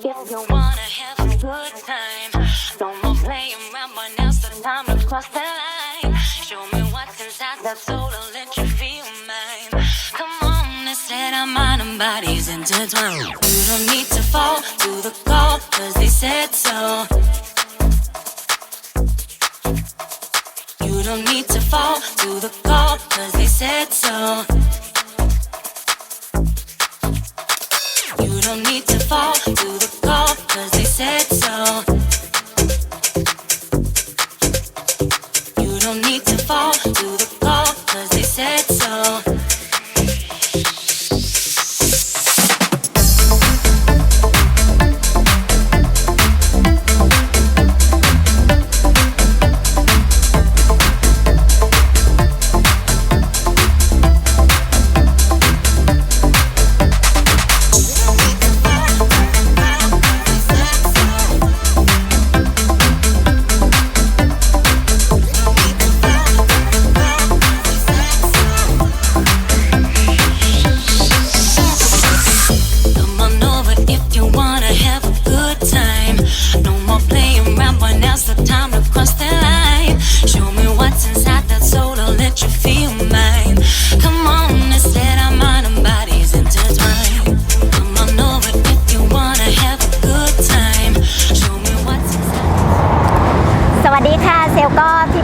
If you wanna have a good time, no more playing around, but now's the time to cross the line. Show me what's inside that soul and let you feel mine. Come on, they said our mind and bodies intertwined. You don't need to fall to the call, cause they said so. You don't need to fall to the call, cause they said so.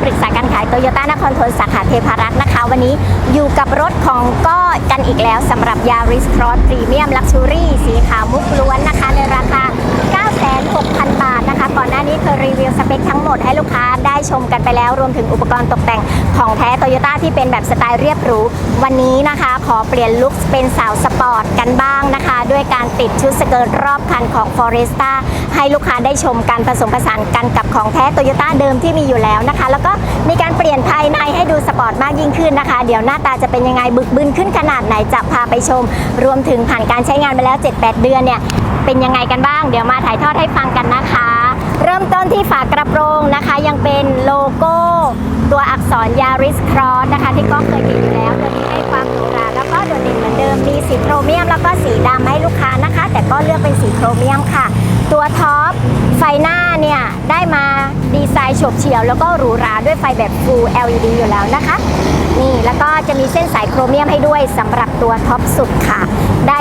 ปรึกษาการขายโตโยต้านครทนสาขาเทพารักษ์นะคะ วันนี้อยู่กับรถของก็กันอีกแล้วสำหรับยาริสครอสพรีเมียมลักชูรี่สีขาวมุกล้วนนะคะ ในราคา 6,000 บาทนะคะ ก่อนหน้านี้เคยรีวิวสเปคทั้งหมดให้ลูกค้าได้ชมกันไปแล้ว รวมถึงอุปกรณ์ตกแต่งของแท้โตโยต้าที่เป็นแบบสไตล์เรียบหรู วันนี้นะคะ ขอเปลี่ยนลุคเป็นสาวสปอร์ตกันบ้างนะคะ ด้วยการติดชุดสเกิร์ตรอบคันของ Foresta ให้ลูกค้าได้ชมกันผสมผสานกันกับของแท้โตโยต้าเดิมที่มีอยู่แล้วนะคะ แล้วก็มีการเปลี่ยนภายในให้ดูสปอร์ตมากยิ่งขึ้นนะคะ เดี๋ยวหน้าตาจะเป็นยังไงบึกบึนขึ้นขนาดไหนจะพาไปชม รวมถึงผ่านการใช้งานไปแล้ว 7-8 เดือนเนี่ย เป็นยังไงกันบ้าง เดี๋ยวมาถ่ายทอดให้ฟังกันนะคะ เริ่มต้นที่ฝากระโปรงนะคะ ยังเป็นโลโก้ ตัวอักษร Yaris Cross นะคะ ที่ก็เคยติดอยู่แล้วตัวนี้ให้ความหรูหราแล้วก็โดดเด่นเหมือนเดิมมีสีโครเมียม แล้วก็สีดำให้ลูกค้านะคะ แต่ก็เลือกเป็นสีโครเมียมค่ะ ตัวท็อปไฟหน้าเนี่ยได้มาดีไซน์ฉบเฉียว แล้วก็หรูหราด้วยไฟแบบ Full LED อยู่แล้วนะคะ นี่แล้วก็จะมีเส้นสายโครเมียมให้ด้วยสำหรับตัวท็อปสุดค่ะ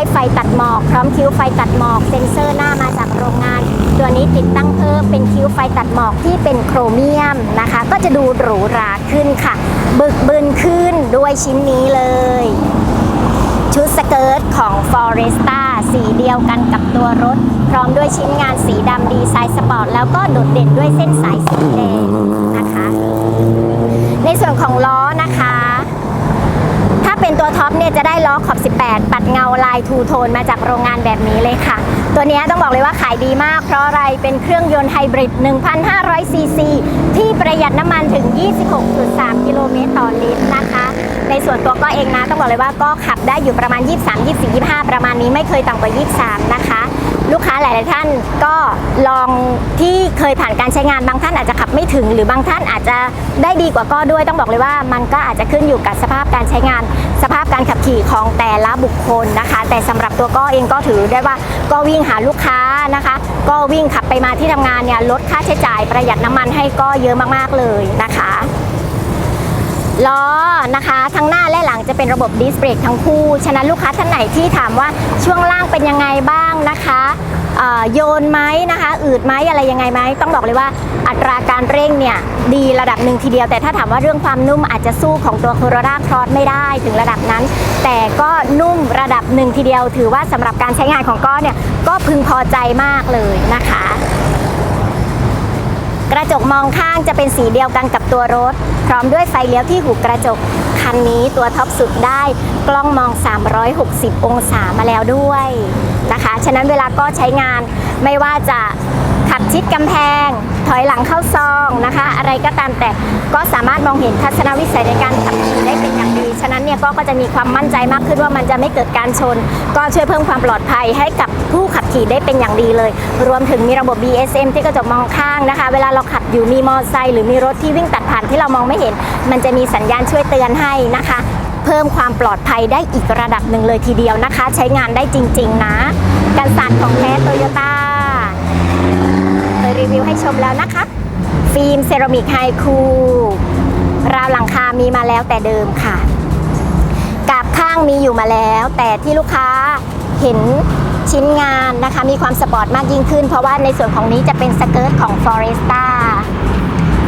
ได้ไฟตัดหมอก พร้อมคิ้วไฟตัดหมอก เซ็นเซอร์หน้ามาจากโรงงาน ตัวนี้ติดตั้งเพิ่มเป็นคิ้วไฟตัดหมอกที่เป็นโครเมียมนะคะ ก็จะดูหรูหราขึ้นค่ะ บึกบึนขึ้นด้วยชิ้นนี้เลย ชุดสเกิร์ตของ Foresta สีเดียวกันกับตัวรถ พร้อมด้วยชิ้นงานสีดำดีไซน์สปอร์ตแล้วก็โดดเด่นด้วยเส้นสายสีแดงนะคะ ในส่วนของล้อนะคะ เป็นตัวท็อปเนี่ยจะได้ล้อขอบ 18 ปัดเงาลายทูโทนมาจากโรงงานแบบนี้เลยค่ะ ตัวนี้ต้องบอกเลยว่าขายดีมาก เพราะอะไรเป็นเครื่องยนต์ไฮบริด 1,500 ซีซี ที่ประหยัดน้ำมันถึง 26.3 กิโลเมตรต่อลิตรนะคะ ในส่วนตัวก็เองนะต้องบอกเลยว่าก็ขับได้อยู่ประมาณ 23 24 25 ประมาณนี้ไม่เคยต่ำกว่า 23 นะคะ ลูกค้าหลาย ๆ ท่านก็ลองที่เคยผ่านการใช้งานบางท่านอาจจะขับไม่ถึง หรือบางท่านอาจจะได้ดีกว่าก็ด้วยต้องบอกเลยว่ามันก็อาจจะขึ้นอยู่กับสภาพการใช้งาน สภาพการขับขี่ของแต่ละบุคคลนะคะ แต่สำหรับตัวก็เองก็ถือได้ว่าก็วิ่งหาลูกค้านะคะ ก็วิ่งขับไปมาที่ทำงานเนี่ยลดค่าใช้จ่ายประหยัดน้ำมันให้ก็เยอะมาก ๆ เลยนะคะ ล้อนะคะทั้งหน้าและหลังจะเป็นระบบดิสเบรกทั้งคู่ ฉะนั้นลูกค้าท่านไหนที่ถามว่าช่วงล่างเป็นยังไงบ้างนะคะโยนไหมนะคะ อืดไหมอะไรยังไงไหมต้องบอกเลยว่าอัตราการเร่งเนี่ยดีระดับหนึ่งทีเดียว แต่ถ้าถามว่าเรื่องความนุ่มอาจจะสู้ของตัว Corolla Cross ไม่ได้ถึงระดับนั้น แต่ก็นุ่มระดับหนึ่งทีเดียว ถือว่าสำหรับการใช้งานของก้อนเนี่ยก็พึงพอใจมากเลยนะคะ กระจกมองข้างจะเป็นสีเดียวกันกับตัวรถ พร้อมด้วยไฟเลี้ยวที่หูกระจก คันนี้ตัวท็อปสุดได้กล้องมอง 360 องศามาแล้วด้วยนะคะ ฉะนั้นเวลาก็ใช้งานไม่ว่าจะ ขับชิดกำแพง ถอยหลังเข้าซองนะคะ อะไรก็ตามแต่ก็สามารถมองเห็นทัศนวิสัยในการขับขี่ได้เป็นอย่างดี ฉะนั้นเนี่ยก็ก็จะมีความมั่นใจมากขึ้นว่ามันจะไม่เกิดการชน ก็ช่วยเพิ่มความปลอดภัยให้กับผู้ขับขี่ได้เป็นอย่างดีเลย รวมถึงมีระบบ BSM ที่กระจกมองข้างนะคะ เวลาเราขับอยู่มีมอเตอร์ไซค์หรือมีรถที่วิ่งตัดผ่านที่เรามองไม่เห็น มันจะมีสัญญาณช่วยเตือนให้นะคะ เพิ่มความปลอดภัยได้อีกระดับหนึ่งเลยทีเดียวนะคะ ใช้งานได้จริง ๆ นะ กันสาดของแท้โตโยต้า รีวิวให้ชมแล้วนะคะ ฟิล์มเซรามิกไฮคูราวหลังคามีมาแล้วแต่เดิมค่ะกับข้างมีอยู่มาแล้ว แต่ที่ลูกค้าเห็นชิ้นงานนะคะ มีความสปอร์ตมากยิ่งขึ้น เพราะว่าในส่วนของนี้จะเป็นสเกิร์ตของ Foresta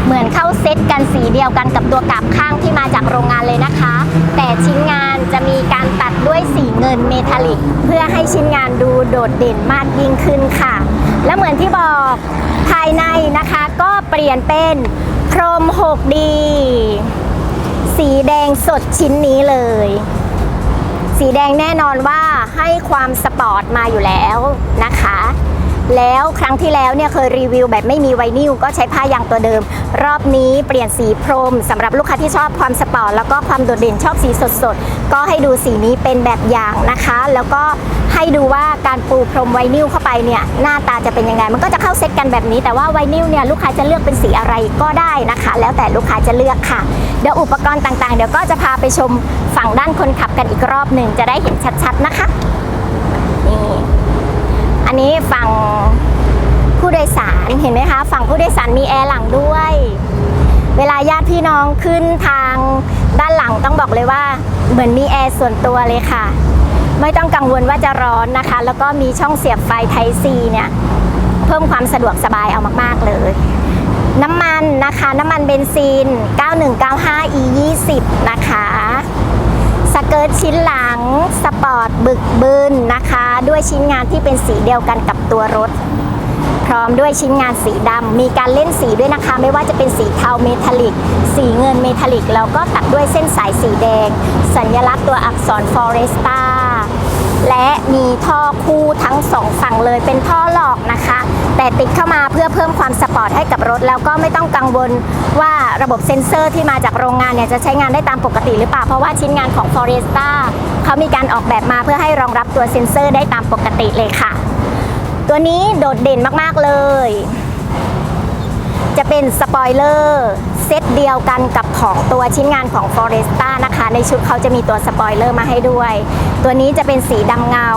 เหมือนเข้าเซตกันสีเดียวกันกับตัวกาบข้างที่มาจากโรงงานเลยนะคะ แต่ชิ้นงานจะมีการตัดด้วยสีเงินเมทัลลิก เพื่อให้ชิ้นงานดูโดดเด่นมากยิ่งขึ้นค่ะ และเหมือนที่บอกภายในนะคะก็เปลี่ยนเป็นโครม 6D สีแดงสดชิ้นนี้เลย สีแดงแน่นอนว่าให้ความสปอร์ตมาอยู่แล้วนะคะ แล้วครั้งที่แล้วเนี่ยเคยรีวิวแบบไม่มีไวนิลก็ใช้ผ้ายางตัวเดิม รอบนี้เปลี่ยนสีพรมสำหรับลูกค้าที่ชอบความสปอร์ตแล้วก็ความโดดเด่นชอบสีสดๆ ก็ให้ดูสีนี้เป็นแบบอย่างนะคะ แล้วก็ให้ดูว่าการปูพรมไวนิลเข้าไปเนี่ยหน้าตาจะเป็นยังไง มันก็จะเข้าเซตกันแบบนี้ แต่ว่าไวนิลเนี่ยลูกค้าจะเลือกเป็นสีอะไรก็ได้นะคะ แล้วแต่ลูกค้าจะเลือกค่ะ เดี๋ยวอุปกรณ์ต่างๆ เดี๋ยวก็จะพาไปชมฝั่งด้านคนขับกันอีกรอบหนึ่งจะได้เห็นชัดๆนะคะ อันนี้ฝั่งผู้โดยสารเห็นไหมคะ ฝั่งผู้โดยสารมีแอร์หลังด้วย เวลาญาติพี่น้องขึ้นทางด้านหลังต้องบอกเลยว่า เหมือนมีแอร์ส่วนตัวเลยค่ะ ไม่ต้องกังวลว่าจะร้อนนะคะ แล้วก็มีช่องเสียบไฟไทซีเนี่ยเพิ่มความสะดวกสบายเอามากๆเลย น้ำมันนะคะ น้ำมันเบนซิน 9195 e 20 นะคะสเกิร์ตชิ้นหลัง สปอร์ตบึกบึนนะคะ ด้วยชิ้นงานที่เป็นสีเดียวกันกับตัวรถ พร้อมด้วยชิ้นงานสีดำมีการเล่นสีด้วยนะคะ ไม่ว่าจะเป็นสีเทาเมทัลลิก สีเงินเมทัลลิก แล้วก็ตัดด้วยเส้นสายสีแดง สัญลักษณ์ตัวอักษร Foresta และมีท่อคู่ทั้งสองฝั่งเลยเป็นท่อหลอกนะคะ แต่ติดเข้ามาเพื่อเพิ่มความสปอร์ตให้กับรถ แล้วก็ไม่ต้องกังวลว่าระบบเซ็นเซอร์ที่มาจากโรงงานเนี่ยจะใช้งานได้ตามปกติหรือเปล่า เพราะว่าชิ้นงานของ Foresta เขามีการออกแบบมาเพื่อให้รองรับตัวเซ็นเซอร์ได้ตามปกติเลยค่ะ ตัวนี้โดดเด่นมากๆเลย จะเป็นสปอยเลอร์เซตเดียวกันกับของตัวชิ้นงานของ Foresta นะคะ ในชุดเขาจะมีตัวสปอยเลอร์มาให้ด้วย ตัวนี้จะเป็นสีดำเงา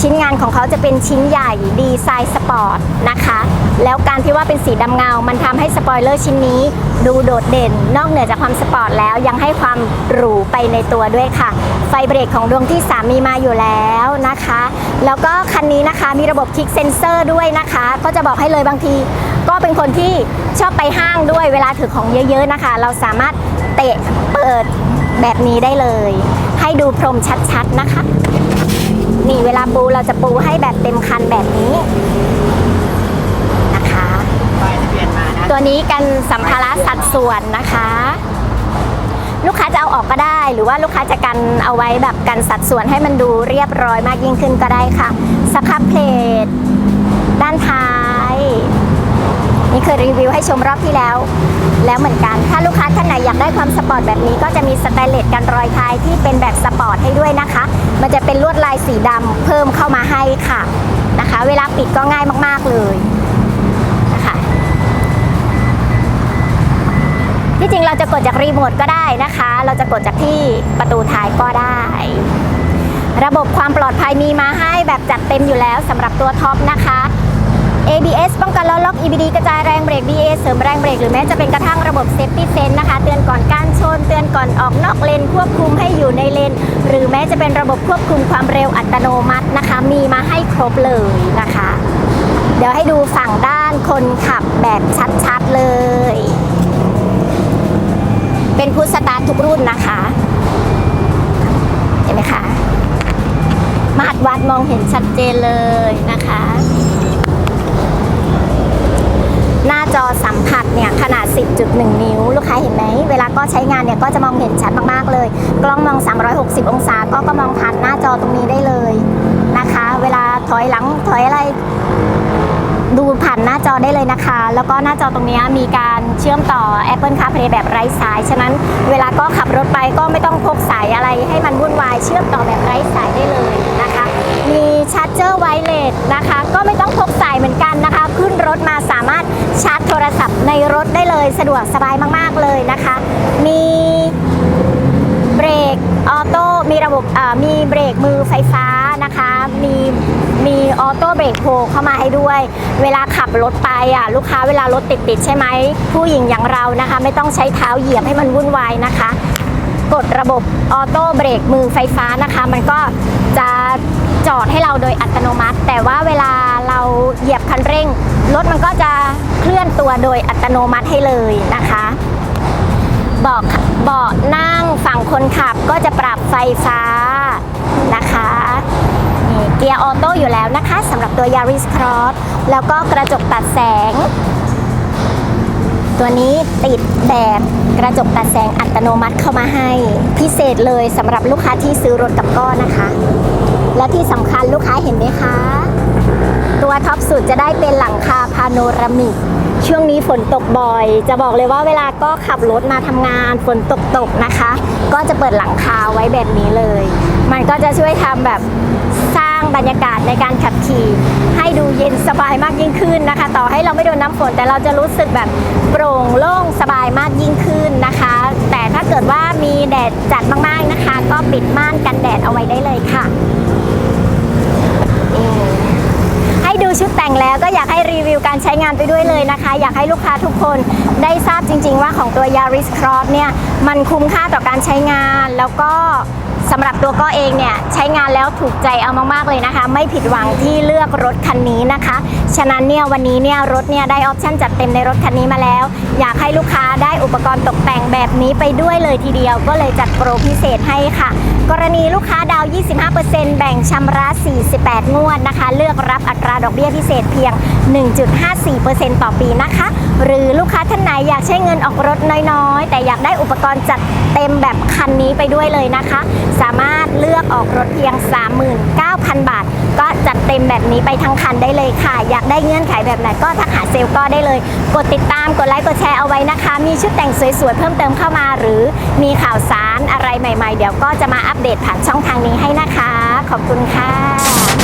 ชิ้นงานของเขาจะเป็นชิ้นใหญ่ดีไซน์สปอร์ตนะคะ แล้วการที่ว่าเป็นสีดำเงา มันทำให้สปอยเลอร์ชิ้นนี้ ดูโดดเด่น นอกเหนือจากความสปอร์ตแล้วยังให้ความหรูไปในตัวด้วยค่ะ ไฟเบรกของดวงที่ 3 มีมาอยู่แล้วนะคะ แล้วก็คันนี้นะคะมีระบบคลิกเซนเซอร์ด้วยนะคะ ก็จะบอกให้เลยบางทีก็เป็นคนที่ชอบไปห้างด้วยเวลาถือของเยอะ ๆ นะคะ เราสามารถ เตะเปิดแบบนี้ได้เลย ให้ดูพรมชัดๆนะคะ นี่เวลาปูเราจะปูให้แบบเต็มคันแบบนี้นะคะป้ายทะเบียนมานะตัวนี้กันสัมภาระสัดส่วนนะคะ ลูกค้าจะเอาออกก็ได้ หรือว่าลูกค้าจะกันเอาไว้แบบกันสัดส่วนให้มันดูเรียบร้อยมากยิ่งขึ้นก็ได้ค่ะสครับเพลทด้านท้าย นี่เคยรีวิวให้ชมรอบที่แล้ว แล้วเหมือนกัน ถ้าลูกค้าท่านไหนอยากได้ความสปอร์ตแบบนี้ ก็จะมีสแตนเลสกันรอยท้ายที่เป็นแบบสปอร์ตให้ด้วยนะคะ มันจะเป็นลวดลายสีดำเพิ่มเข้ามาให้ค่ะนะคะ เวลาปิดก็ง่ายมากๆเลยนะคะที่จริงเราจะกดจากรีโมทก็ได้นะคะ เราจะกดจากที่ประตูท้ายก็ได้ ระบบความปลอดภัยมีมาให้แบบจัดเต็มอยู่แล้วสำหรับตัวท็อปนะคะ ABS ป้องกันล้อล็อก EBD กระจายแรงเบรก BA เสริมแรงเบรกหรือแม้จะเป็นกระทั่งระบบ Safety Sense นะคะ เตือนก่อนการชน เตือนก่อนออกนอกเลน ควบคุมให้อยู่ในเลน หรือแม้จะเป็นระบบควบคุมความเร็วอัตโนมัตินะคะ มีมาให้ครบเลยนะคะ เดี๋ยวให้ดูฝั่งด้านคนขับแบบชัดๆเลย เป็นพุทสตาร์ททุกรุ่นนะคะเห็นไหมคะมาตรวัดมองเห็นชัดเจนเลยนะคะ 10.1 นิ้ว ลูกค้าเห็นไหม เวลาก็ใช้งานเนี่ยก็จะมองเห็นชัดมากๆเลย กล้องมอง 360 องศาก็ก็มองผ่านหน้าจอตรงนี้ได้เลยนะคะ เวลาถอยหลังถอยอะไร ดูผ่านหน้าจอได้เลยนะคะ แล้วก็หน้าจอตรงนี้มีการเชื่อมต่อ Apple CarPlay แบบไร้สาย ฉะนั้นเวลาก็ขับรถไปก็ไม่ต้องพกสายอะไรให้มันวุ่นวาย เชื่อมต่อแบบไร้สายได้เลยนะคะ มีชาร์จเจอร์ไวเลสนะคะ ก็ไม่ต้องพกสายเหมือนกันนะคะ ถมาสามารถชาร์จโทรศัพท์ในรถได้เลยสะดวกสบายมาก ๆ เลยนะคะ มีเบรกออโต้มีระบบมีเบรกมือไฟฟ้านะคะ มีมีออโต้เบรกโฮเข้ามาให้ด้วย เวลาขับรถไปอะลูกค้าเวลารถติดๆใช่ไหม ผู้หญิงอย่างเรานะคะ ไม่ต้องใช้เท้าเหยียบให้มันวุ่นวายนะคะ ดระบบออโต้เบรกมือไฟฟ้านะคะ มันก็จะจอดให้เราโดยอัตโนมัติ แต่ว่าเวลาเราเหยียบคันเร่ง รถมันก็จะเคลื่อนตัวโดยอัตโนมัติให้เลยนะคะเบาะเบาะนั่งฝั่งคนขับก็จะปรับไฟฟ้านะคะเกียร์ออโต้อยู่แล้วนะคะสำหรับตัว Yaris Cross แล้วก็กระจกตัดแสง ตัวนี้ติดแบบกระจกตัดแสงอัตโนมัติเข้ามาให้พิเศษเลยสำหรับลูกค้าที่ซื้อรถกับก้อนนะคะ และที่สำคัญลูกค้าเห็นไหมคะ ตัวท็อปสุดจะได้เป็นหลังคาพาโนรามิก ช่วงนี้ฝนตกบ่อย จะบอกเลยว่าเวลาก็ขับรถมาทำงานฝนตกตกนะคะ ก็จะเปิดหลังคาไว้แบบนี้เลย มันก็จะช่วยทำแบบสร้างบรรยากาศในการขับขี่ให้ดูเย็นสบายมากยิ่งขึ้นนะคะ ต่อให้เราไม่โดนน้ำฝนแต่เราจะรู้สึกแบบโปร่งโล่งสบายมากยิ่งขึ้นนะคะ แต่ถ้าเกิดว่ามีแดดจัดมากๆนะคะ ก็ปิดม่านกันแดดเอาไว้ได้เลยค่ะ ดูชุดแต่งแล้วก็อยากให้รีวิวการใช้งานไปด้วยเลยนะคะ อยากให้ลูกค้าทุกคนได้ทราบจริง ๆ ว่าของตัว Yaris Cross เนี่ยมันคุ้มค่าต่อการใช้งานแล้วก็สำหรับตัวก็เองเนี่ยใช้งานแล้วถูกใจเอามากๆเลยนะคะ ไม่ผิดหวังที่เลือกรถคันนี้นะคะ ฉะนั้นเนี่ยวันนี้เนี่ยรถเนี่ยได้ออปชั่นจัดเต็มในรถคันนี้มาแล้ว อยากให้ลูกค้าได้อุปกรณ์ตกแต่งแบบนี้ไปด้วยเลยทีเดียวก็เลยจัดโปรพิเศษให้ค่ะ กรณีลูกค้าดาว 25%แบ่งชำระ 48 งวดนะคะ เลือกรับอัตราดอกเบี้ยพิเศษเพียง 1.54%ต่อปีนะคะ หรือลูกค้าท่านไหนอยากใช้เงินออกรถน้อยๆ แต่อยากได้อุปกรณ์จัดเต็มแบบคันนี้ไปด้วยเลยนะคะ สามารถเลือกออกรถเพียง 39,000 บาท ก็จัดเต็มแบบนี้ไปทั้งคันได้เลยค่ะ อยากได้เงื่อนไขแบบไหนก็ทักหาเซลก็ได้เลย กดติดตามกดไลค์กดแชร์เอาไว้นะคะ มีชุดแต่งสวยๆเพิ่มเติมเข้ามา หรือมีข่าวสารอะไรใหม่ๆ เดี๋ยวก็จะมาอัปเดตผ่านช่องทางนี้ให้นะคะ ขอบคุณค่ะ